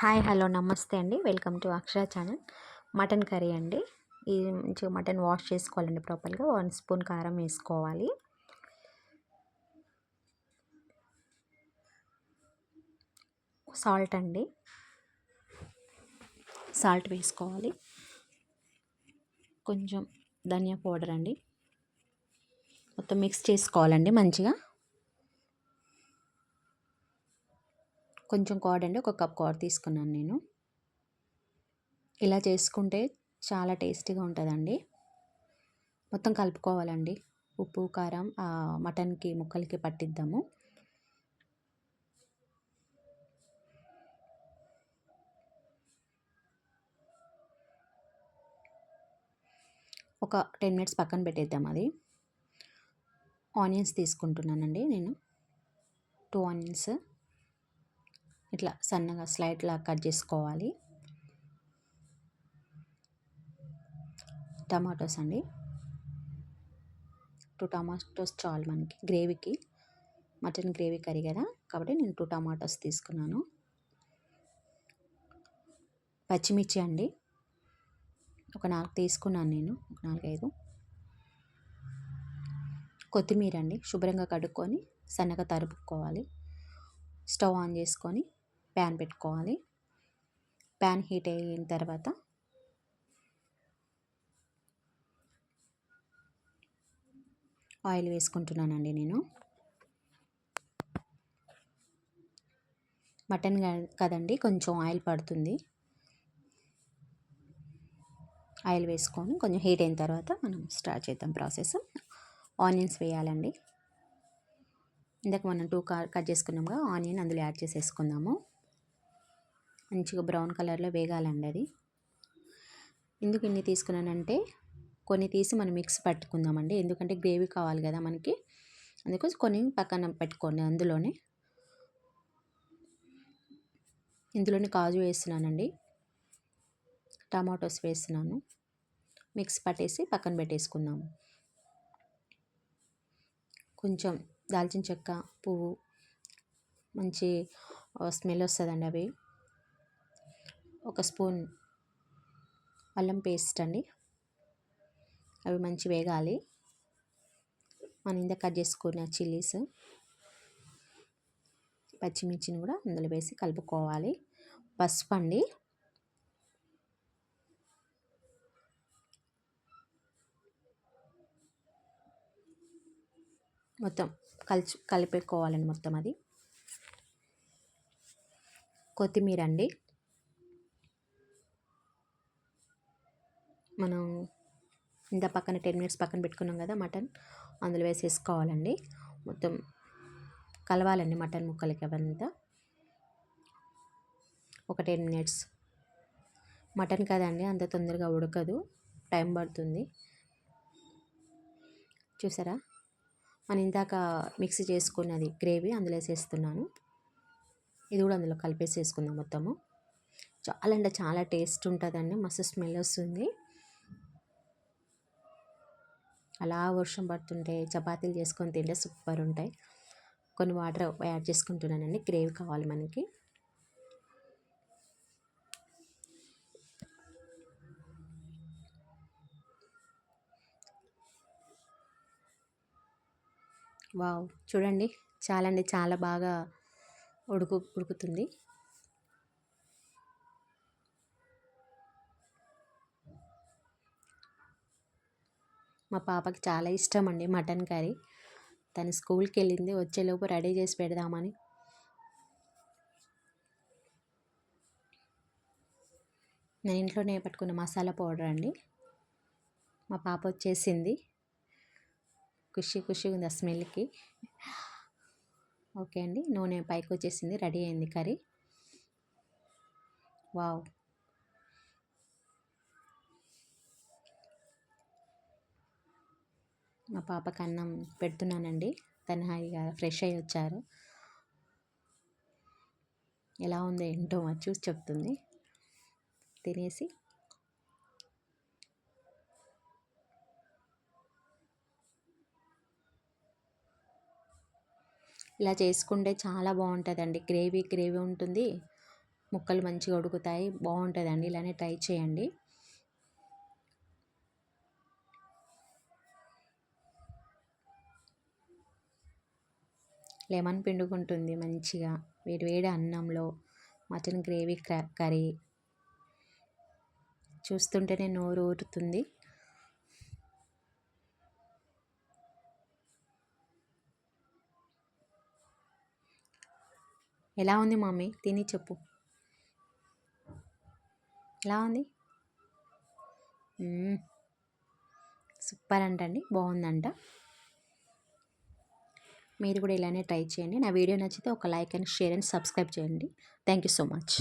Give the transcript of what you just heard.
Hi hello నమస్తే అండి. Welcome to Akshara channel. Mutton curry అండి. ఇది మంచిగా మటన్ వాష్ చేసుకోవాలండి ప్రాపర్గా. వన్ స్పూన్ కారం వేసుకోవాలి. సాల్ట్ అండి. సాల్ట్ వేసుకోవాలి. కొంచెం ధనియా పౌడర్ అండి. మొత్తం మిక్స్ చేసుకోవాలండి మంచిగా. కొంచెం కార్డ్ అండి ఒక కప్ కార్డ్ తీసుకున్నాను నేను. ఇలా చేసుకుంటే చాలా టేస్టీగా ఉంటుందండి. మొత్తం కలుపుకోవాలండి. ఉప్పు కారం మటన్కి ముక్కలకి పట్టిద్దాము. ఒక టెన్ మినిట్స్ పక్కన పెట్టేద్దాం అది. ఆనియన్స్ తీసుకుంటున్నానండి నేను. Two onions. ఇట్లా సన్నగా స్లైట్లా కట్ చేసుకోవాలి. టమాటోస్ అండి. టూ టమాటోస్ చాలు మనకి గ్రేవీకి. మటన్ గ్రేవీ కర్రీ కదా. కాబట్టి నేను టూ టమాటోస్ తీసుకున్నాను. పచ్చిమిర్చి అండి. ఒక నాలుగు తీసుకున్నాను నేను. ఒక నాలుగైదు. కొత్తిమీర అండి. శుభ్రంగా కడుక్కొని సన్నగా తరుపుకోవాలి. స్టవ్ ఆన్ చేసుకొని ప్యాన్ పెట్టుకోవాలి. ప్యాన్ హీట్ అయిన తర్వాత ఆయిల్ వేసుకుంటున్నానండి నేను. మటన్ కదండి కొంచెం ఆయిల్ పడుతుంది. ఆయిల్ వేసుకొని కొంచెం హీట్ అయిన తర్వాత మనం స్టార్ట్ చేద్దాం ప్రాసెస్. ఆనియన్స్ వేయాలండి. ఇందాక మనం టూ కట్ చేసుకున్నాముగా ఆనియన్ అందులో యాడ్ చేసేసుకుందాము. మంచిగా బ్రౌన్ కలర్లో వేగాలండి అది. ఎందుకు ఇన్ని తీసుకున్నానంటే కొన్ని తీసి మనం మిక్స్ పట్టుకుందామండి. ఎందుకంటే గ్రేవీ కావాలి కదా మనకి. అందుకోసం కొన్ని పక్కన పెట్టుకోండి అందులోనే. ఇందులోనే కాజు వేస్తున్నానండి. టమాటోస్ వేస్తున్నాను. మిక్స్ పట్టేసి పక్కన పెట్టేసుకుందాము కొంచెం దాల్చిన చెక్క పువ్వు మంచి స్మెల్ వస్తుందండి అవి. ఒక స్పూన్ అల్లం పేస్ట్ అండి. అవి మంచి వేగాలి. మనం ఇంత కట్ చేసుకున్న చిల్లీస్ పచ్చిమిర్చిని కూడా అందులో వేసి కలుపుకోవాలి. పసుపు అండి. మొత్తం కలిసి కలిపేసుకోవాలండి మొత్తం అది. కొత్తిమీర అండి. మనం ఇంత పక్కన టెన్ మినిట్స్ పక్కన పెట్టుకున్నాం కదా మటన్ అందులో వేసేసుకోవాలండి. మొత్తం కలవాలండి మటన్ ముక్కలకి అవంతా. ఒక టెన్ మినిట్స్. మటన్ కదండి అంత తొందరగా ఉడకదు టైం పడుతుంది. చూసారా? మనం ఇందాక మిక్సీ చేసుకున్నది గ్రేవీ అందులో వేసేస్తున్నాను. ఇది కూడా అందులో కలిపేసేసుకుందాం మొత్తము. చాలా అంటే చాలా టేస్ట్ ఉంటుందండి మస్తు స్మెల్ వస్తుంది. అలా వర్షం పడుతుంటే చపాతీలు చేసుకొని తింటే సూపర్ ఉంటాయి కొన్ని వాటర్ యాడ్ చేసుకుంటున్నానండి. గ్రేవీ కావాలి మనకి. వావ్! చూడండి. చాలా అండి చాలా బాగా ఉడుకు ఉడుకుతుంది. మా పాపకి చాలా ఇష్టం అండి మటన్ కర్రీ. తను స్కూల్కి వెళ్ళింది వచ్చేలోపు రెడీ చేసి పెడదామని. నేను ఇంట్లోనే పట్టుకున్న మసాలా పౌడర్ అండి. మా పాప వచ్చేసింది. ఖుషి ఖుషిగా ఉంది ఆ స్మెల్కి. ఓకే అండి నూనె పైకి వచ్చేసింది రెడీ అయింది కర్రీ. వావ్. మా పాపకి అన్నం పెడుతున్నానండి. తను హాయిగా ఫ్రెష్ అయ్యి వచ్చారు. ఎలా ఉందో ఏంటో చూసి చెప్తుంది. తినేసి. ఇలా చేసుకుంటే చాలా బాగుంటుందండి. గ్రేవీ గ్రేవీ ఉంటుంది. ముక్కలు మంచిగా ఉడుకుతాయి. బాగుంటుందండి. ఇలానే ట్రై చేయండి. లెమన్ పిండుకుంటుంది మంచిగా. వేడి వేడి అన్నంలో మటన్ గ్రేవీ కర్రీ. చూస్తుంటేనే నోరు ఊరుతుంది. ఎలా ఉంది మమ్మీ? తిని చెప్పు. ఎలా ఉంది? సూపర్ అంటండి. బాగుందంట. మీరు కూడా ఇలానే ట్రై చేయండి. నా వీడియో నచ్చితే ఒక like and share and subscribe చేయండి. Thank you so much.